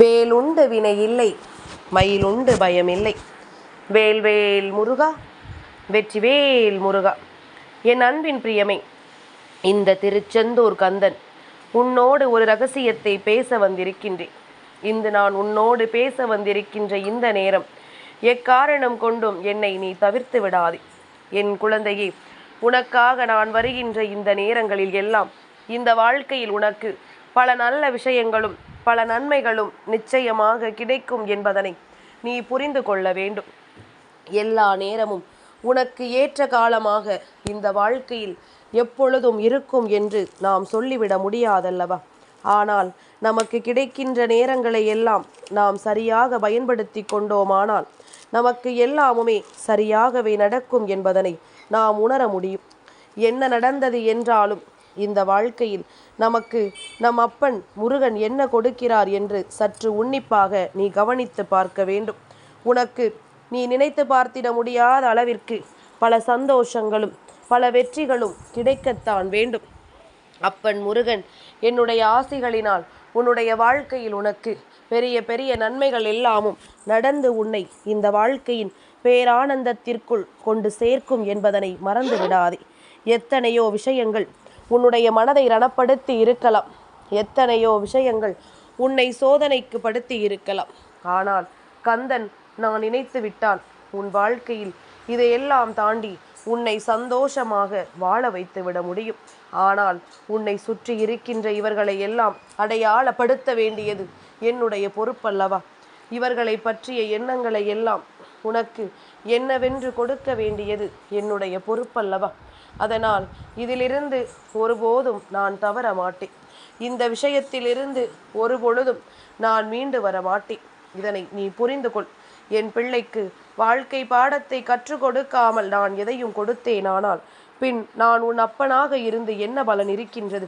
வேலுண்டு வினை இல்லை மயிலுண்டு பயமில்லை. வேல்வேல் முருகா வெற்றிவேல் முருகா. என் அன்பின் பிரியமே இந்த திருச்செந்தூர் கந்தன் உன்னோடு ஒரு ரகசியத்தை பேச வந்திருக்கின்றேன். இன்று நான் உன்னோடு பேச வந்திருக்கின்ற இந்த நேரம் எக்காரணம் கொண்டும் என்னை நீ தவிர்த்து விடாதே. என் குழந்தையே உனக்காக நான் வருகின்ற இந்த நேரங்களில் எல்லாம் இந்த வாழ்க்கையில் உனக்கு பல நல்ல விஷயங்களும் பல நன்மைகளும் நிச்சயமாக கிடைக்கும் என்பதனை நீ புரிந்து கொள்ள வேண்டும். எல்லா நேரமும் உனக்கு ஏற்ற காலமாக இந்த வாழ்க்கையில் எப்பொழுதும் இருக்கும் என்று நாம் சொல்லிவிட முடியாதல்லவா? ஆனால் நமக்கு கிடைக்கின்ற நேரங்களை எல்லாம் நாம் சரியாக பயன்படுத்தி கொண்டோமானால் நமக்கு எல்லாமுமே சரியாகவே நடக்கும் என்பதனை நாம் உணர முடியும். என்ன நடந்தது என்றாலும் இந்த வாழ்க்கையில் நமக்கு நம் அப்பன் முருகன் என்ன கொடுக்கிறார் என்று சற்று உன்னிப்பாக நீ கவனித்து பார்க்க வேண்டும். உனக்கு நீ நினைத்து பார்த்திட முடியாத அளவிற்கு பல சந்தோஷங்களும் பல வெற்றிகளும் கிடைக்கத்தான் வேண்டும். அப்பன் முருகன் என்னுடைய ஆசைகளினால் உன்னுடைய வாழ்க்கையில் உனக்கு பெரிய பெரிய நன்மைகள் எல்லாமும் நடந்து உன்னை இந்த வாழ்க்கையின் பேரானந்தத்திற்குள் கொண்டு சேர்க்கும் என்பதனை மறந்து விடாதே எத்தனையோ விஷயங்கள் உன்னுடைய மனதை ரணப்படுத்தி இருக்கலாம். எத்தனையோ விஷயங்கள் உன்னை சோதனைக்கு படுத்தி இருக்கலாம். ஆனால் கந்தன் நான் நினைத்து விட்டான் உன் வாழ்க்கையில் இதையெல்லாம் தாண்டி உன்னை சந்தோஷமாக வாழ வைத்து விட முடியும். ஆனால் உன்னை சுற்றி இருக்கின்ற இவர்களை எல்லாம் அடையாளப்படுத்த வேண்டியது என்னுடைய பொறுப்பல்லவா? இவர்களை பற்றிய எண்ணங்களை எல்லாம் உனக்கு என்னவென்று கொடுக்க வேண்டியது என்னுடைய பொறுப்பல்லவா? அதனால் இதிலிருந்து ஒருபோதும் நான் தவற மாட்டேன். இந்த விஷயத்திலிருந்து ஒரு பொழுதும் நான் மீண்டு வர மாட்டேன். இதனை நீ புரிந்து கொள். என் பிள்ளைக்கு வாழ்க்கை பாடத்தை கற்றுக் கொடுக்காமல் நான் எதையும் கொடுத்தேனானால் பின் நான் உன் அப்பனாக இருந்து என்ன பலன் இருக்கின்றது?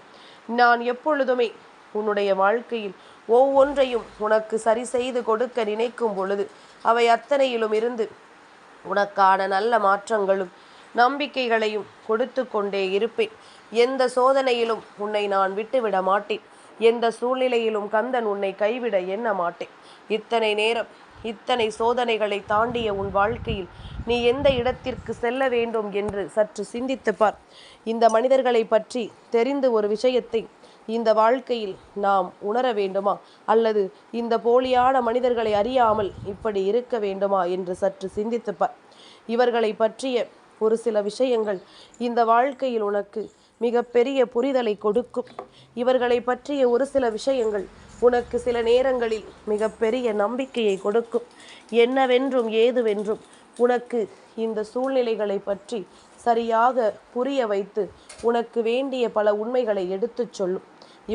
நான் எப்பொழுதுமே உன்னுடைய வாழ்க்கையில் ஒவ்வொன்றையும் உனக்கு சரி செய்து கொடுக்க நினைக்கும் பொழுது அவை அத்தனையிலும் இருந்து உனக்கான நல்ல மாற்றங்களும் நம்பிக்கைகளையும் கொடுத்து கொண்டே இருப்பேன். எந்த சோதனையிலும் உன்னை நான் விட்டுவிட மாட்டேன். எந்த சூழ்நிலையிலும் கந்தன் உன்னை கைவிட எண்ண மாட்டேன். இத்தனை நேரம் இத்தனை சோதனைகளை தாண்டிய உன் வாழ்க்கையில் நீ எந்த இடத்திற்கு செல்ல வேண்டும் என்று சற்று சிந்தித்து பார். இந்த மனிதர்களை பற்றி தெரிந்து ஒரு விஷயத்தை இந்த வாழ்க்கையில் நாம் உணர வேண்டுமா? அல்லது இந்த போலியான மனிதர்களை அறியாமல் இப்படி இருக்க வேண்டுமா? என்று சற்று சிந்தித்துப்பார் இவர்களை பற்றிய ஒரு சில விஷயங்கள் இந்த வாழ்க்கையில் உனக்கு மிகப்பெரிய புரிதலை கொடுக்கும். இவர்களை பற்றிய ஒரு சில விஷயங்கள் உனக்கு சில நேரங்களில் மிகப்பெரிய நம்பிக்கையை கொடுக்கும். என்னவென்றும் ஏதுவென்றும் உனக்கு இந்த சூழ்நிலைகளை பற்றி சரியாக புரிய வைத்து உனக்கு வேண்டிய பல உண்மைகளை எடுத்துச் சொல்லும்.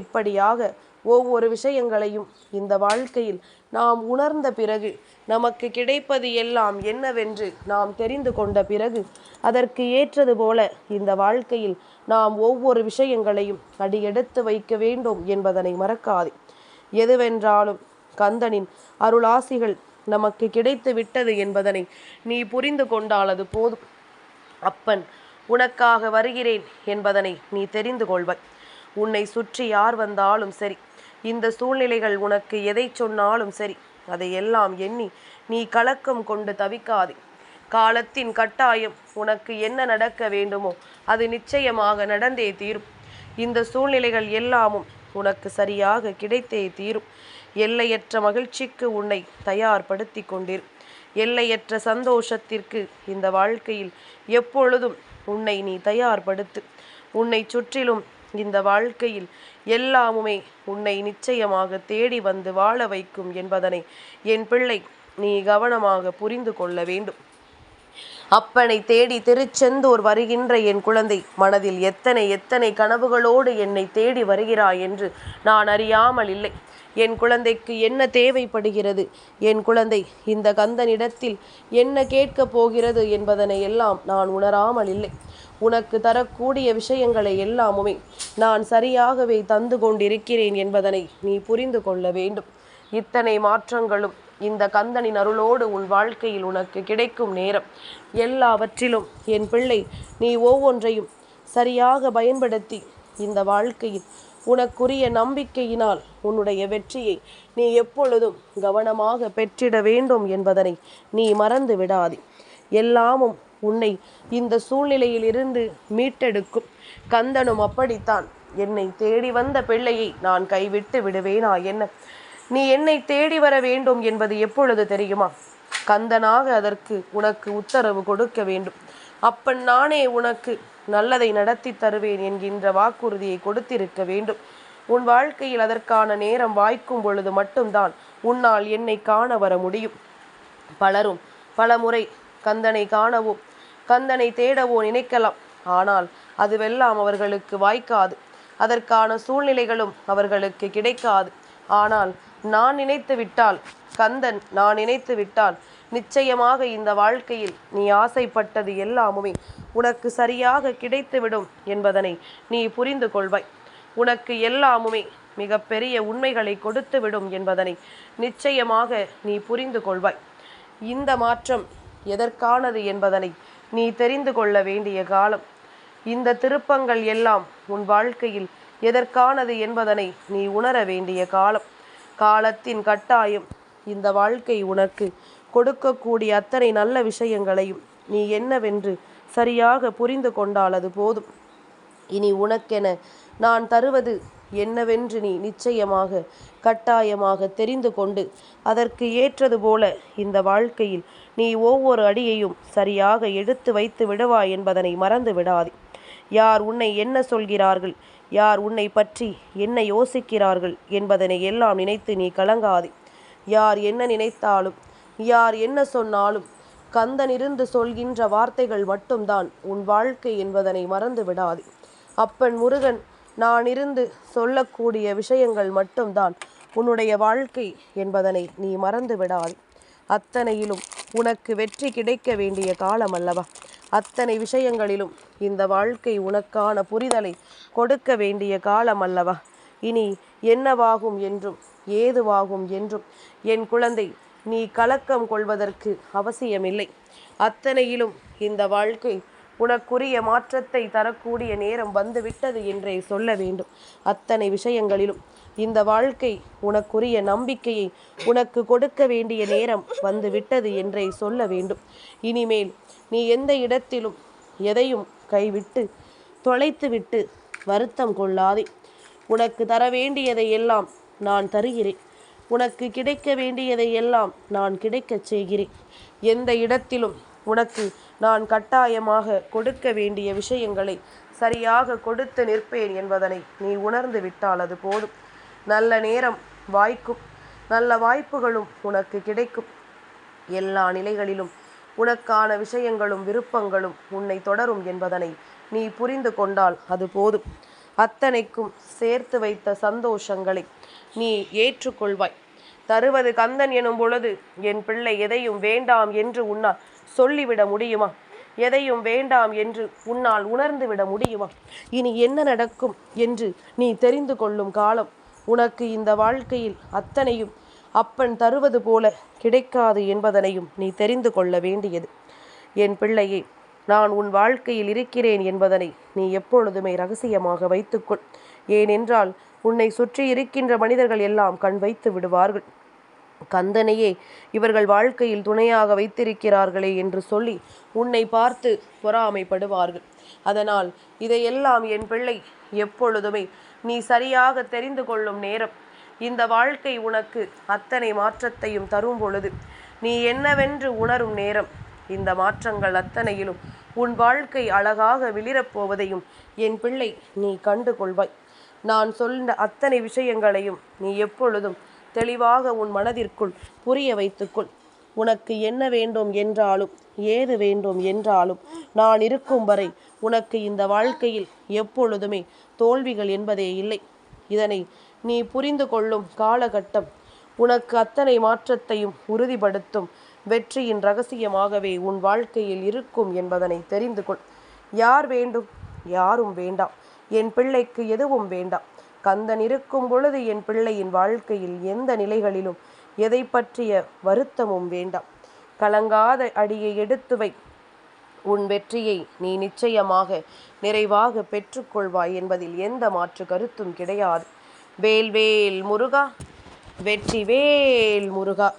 இப்படியாக ஒவ்வொரு விஷயங்களையும் இந்த வாழ்க்கையில் நாம் உணர்ந்த பிறகு நமக்கு கிடைப்பது எல்லாம் என்னவென்று நாம் தெரிந்து கொண்ட பிறகு அதற்கு ஏற்றது போல இந்த வாழ்க்கையில் நாம் ஒவ்வொரு விஷயங்களையும் அடியெடுத்து வைக்க வேண்டும் என்பதனை மறக்காதே. எதுவென்றாலும் கந்தனின் அருளாசிகள் நமக்கு கிடைத்து விட்டது என்பதனை நீ புரிந்து கொண்டால் அது போதும். அப்பன் உனக்காக வருகிறேன் என்பதனை நீ தெரிந்து கொள்வாய். உன்னை சுற்றி யார் வந்தாலும் சரி இந்த சூழ்நிலைகள் உனக்கு எதை சொன்னாலும் சரி. அதையெல்லாம் எண்ணி நீ கலக்கம் கொண்டு தவிக்காதே. காலத்தின் கட்டாயம் உனக்கு என்ன நடக்க வேண்டுமோ அது நிச்சயமாக நடந்தே தீரும். இந்த சூழ்நிலைகள் எல்லாமும் உனக்கு சரியாக கிடைத்தே தீரும். எல்லையற்ற மகிழ்ச்சிக்கு உன்னை தயார்படுத்தி கொண்டிரு. எல்லையற்ற சந்தோஷத்திற்கு இந்த வாழ்க்கையில் எப்பொழுதும் உன்னை நீ தயார்படுத்து. உன்னை சுற்றிலும் இந்த வாழ்க்கையில் எல்லாமுமே உன்னை நிச்சயமாக தேடி வந்து வாழ வைக்கும் என்பதனை என் பிள்ளை நீ கவனமாக புரிந்து கொள்ள வேண்டும். அப்பனை தேடி திருச்செந்தூர் வருகின்ற என் குழந்தை மனதில் எத்தனை எத்தனை கனவுகளோடு என்னை தேடி வருகிறாய் என்று நான் அறியாமல் இல்லை. என் குழந்தைக்கு என்ன தேவைப்படுகிறது? என் குழந்தை இந்த கந்தனிடத்தில் என்ன கேட்கப் போகிறது என்பதனை எல்லாம் நான் உணராமல் இல்லை. உனக்கு தரக்கூடிய விஷயங்களை எல்லாமுமே நான் சரியாகவே தந்து கொண்டிருக்கிறேன் என்பதனை நீ புரிந்து கொள்ள வேண்டும். இத்தனை மாற்றங்களும் இந்த கந்தனின் அருளோடு உன் வாழ்க்கையில் உனக்கு கிடைக்கும் நேரம். எல்லாவற்றிலும் என் பிள்ளை நீ ஒவ்வொன்றையும் சரியாக பயன்படுத்தி இந்த வாழ்க்கையில் உனக்குரிய நம்பிக்கையினால் உன்னுடைய வெற்றியை நீ எப்பொழுதும் கவனமாக பெற்றிட வேண்டும் என்பதனை நீ மறந்து விடாதே. எல்லாமும் உன்னை இந்த சூழ்நிலையிலிருந்து மீட்டெடுக்கும். கந்தனும் அப்படித்தான். என்னை தேடி வந்த பிள்ளையை நான் கைவிட்டு விடுவேனா என்ன? நீ என்னை தேடி வர வேண்டும் என்பது எப்பொழுது தெரியுமா? கந்தனாக அதற்கு உனக்கு உத்தரவு கொடுக்க வேண்டும். அப்பன் நானே உனக்கு நல்லதை நடத்தி தருவேன் என்கின்ற வாக்குறுதியை கொடுத்திருக்க வேண்டும். உன் வாழ்க்கையில் அதற்கான நேரம் வாய்க்கும் பொழுது மட்டும்தான் உன்னால் என்னை காண வர முடியும். பலரும் பலமுறை கந்தனை காணவும் கந்தனை தேடவோ நினைக்கலாம். ஆனால் அதுவெல்லாம் அவர்களுக்கு வாய்க்காது. அதற்கான சூழ்நிலைகளும் அவர்களுக்கு கிடைக்காது. ஆனால் நான் நினைத்து விட்டால் கந்தன் நான் நினைத்து விட்டால் நிச்சயமாக இந்த வாழ்க்கையில் நீ ஆசைப்பட்டது எல்லாமுமே உனக்கு சரியாக கிடைத்துவிடும் என்பதனை நீ புரிந்து கொள்வாய். உனக்கு எல்லாமுமே மிகப்பெரிய உண்மைகளை கொடுத்துவிடும் என்பதனை நிச்சயமாக நீ புரிந்து கொள்வாய். இந்த மாற்றம் எதற்கானது என்பதனை நீ தெரிந்து கொள்ள வேண்டிய காலம். இந்த திருப்பங்கள் எல்லாம் உன் வாழ்க்கையில் எதற்கானது என்பதனை நீ உணர வேண்டிய காலம். காலத்தின் கட்டாயம் இந்த வாழ்க்கை உனக்கு கொடுக்கக்கூடிய அத்தனை நல்ல விஷயங்களையும் நீ என்னவென்று சரியாக புரிந்து கொண்டால் அது போதும். இனி உனக்கென நான் தருவது என்னவென்று நீ நிச்சயமாக கட்டாயமாக தெரிந்து கொண்டு அதற்கு ஏற்றது போல இந்த வாழ்க்கையில் நீ ஒவ்வொரு அடியையும் சரியாக எடுத்து வைத்து விடுவாய் என்பதனை மறந்து விடாதே. யார் உன்னை என்ன சொல்கிறார்கள்? யார் உன்னை பற்றி என்ன யோசிக்கிறார்கள்? என்பதனை எல்லாம் நினைத்து நீ கலங்காதே. யார் என்ன நினைத்தாலும் யார் என்ன சொன்னாலும் கந்தனிருந்து சொல்கின்ற வார்த்தைகள் மட்டும்தான் உன் வாழ்க்கை என்பதனை மறந்து விடாது. அப்பன் முருகன் நான் இருந்து சொல்லக்கூடிய விஷயங்கள் மட்டும்தான் உன்னுடைய வாழ்க்கை என்பதனை நீ மறந்து விடாது. அத்தனையிலும் உனக்கு வெற்றி கிடைக்க வேண்டிய காலம் அல்லவா? அத்தனை விஷயங்களிலும் இந்த வாழ்க்கை உனக்கான புரிதலை கொடுக்க வேண்டிய காலம் அல்லவா? இனி என்னவாகும் என்றும் ஏதுவாகும் என்றும் என் குழந்தை நீ கலக்கம் கொள்வதற்கு அவசியமில்லை. அத்தனையிலும் இந்த வாழ்க்கை உனக்குரிய மாற்றத்தை தரக்கூடிய நேரம் வந்துவிட்டது என்றே சொல்ல வேண்டும். அத்தனை விஷயங்களிலும் இந்த வாழ்க்கை உனக்குரிய நம்பிக்கையை உனக்கு கொடுக்க வேண்டிய நேரம் வந்துவிட்டது என்றே சொல்ல வேண்டும். இனிமேல் நீ எந்த இடத்திலும் எதையும் கைவிட்டு தொலைத்துவிட்டு வருத்தம் கொள்ளாதே. உனக்கு தர வேண்டியதை எல்லாம் நான் தருகிறேன். உனக்கு கிடைக்க வேண்டியதை எல்லாம் நான் கிடைக்கச் செய்கிறேன். எந்த இடத்திலும் உனக்கு நான் கட்டாயமாக கொடுக்க வேண்டிய விஷயங்களை சரியாக கொடுத்து நிற்பேன் என்பதனை நீ உணர்ந்து விட்டால் அது போதும். நல்ல நேரம் வாய்க்கும் நல்ல வாய்ப்புகளும் உனக்கு கிடைக்கும். எல்லா நிலைகளிலும் உனக்கான விஷயங்களும் விருப்பங்களும் உன்னை தொடரும் என்பதனை நீ புரிந்து கொண்டால் அது போதும். அத்தனைக்கும் சேர்த்து வைத்த சந்தோஷங்களை நீ ஏற்றுக்கொள்வாய். தருவது கந்தன் எனும் பொழுது என் பிள்ளை எதையும் வேண்டாம் என்று உன்னால் சொல்லிவிட முடியுமா? எதையும் வேண்டாம் என்று உன்னால் உணர்ந்து விட முடியுமா? இனி என்ன நடக்கும்? என்று நீ தெரிந்து கொள்ளும் காலம் உனக்கு இந்த வாழ்க்கையில் அத்தனையும் அப்பன் தருவது போல கிடைக்காது என்பதனையும் நீ தெரிந்து கொள்ள வேண்டியது. என் பிள்ளையே நான் உன் வாழ்க்கையில் இருக்கிறேன் என்பதனை நீ எப்பொழுதுமே ரகசியமாக வைத்துக்கொள். ஏனென்றால் உன்னை சுற்றி இருக்கின்ற மனிதர்கள் எல்லாம் கண் வைத்து விடுவார்கள். கந்தனையே இவர்கள் வாழ்க்கையில் துணையாக வைத்திருக்கிறார்களே என்று சொல்லி உன்னை பார்த்து பொறாமைப்படுவார்கள். அதனால் இதையெல்லாம் என் பிள்ளை எப்பொழுதுமே நீ சரியாக தெரிந்து கொள்ளும் நேரம். இந்த வாழ்க்கை உனக்கு அத்தனை மாற்றத்தையும் தரும் பொழுது நீ என்னவென்று உணரும் நேரம். இந்த மாற்றங்கள் அத்தனையிலும் உன் வாழ்க்கை அழகாக விளிரப்போவதையும் என் பிள்ளை நீ கண்டு கொள்வாய். நான் சொன்ன அத்தனை விஷயங்களையும் நீ எப்பொழுதும் தெளிவாக உன் மனதிற்குள் புரிய வைத்துக்கொள் உனக்கு என்ன வேண்டும் என்றாலும் ஏது வேண்டும் என்றாலும் நான் இருக்கும் வரை உனக்கு இந்த வாழ்க்கையில் எப்பொழுதுமே தோல்விகள் என்பதே இல்லை. இதனை நீ புரிந்து கொள்ளும் காலகட்டம் உனக்கு அத்தனை மாற்றத்தையும் உறுதிப்படுத்தும் வெற்றியின் ரகசியமாகவே உன் வாழ்க்கையில் இருக்கும் என்பதனை தெரிந்து கொள். யார் வேண்டும்? யாரும் வேண்டாம். என் பிள்ளைக்கு எதுவும் வேண்டாம். கந்தன் இருக்கும் பொழுது என் பிள்ளையின் வாழ்க்கையில் எந்த நிலைகளிலும் எதை பற்றிய வருத்தமும் வேண்டாம். கலங்காத அடியை எடுத்து வை. உன் வெற்றியை நீ நிச்சயமாக நிறைவாக பெற்றுக்கொள்வாய் என்பதில் எந்த மாற்று கருத்தும் கிடையாது. வேல் வேல் முருகா. வெற்றி வேல் முருகா.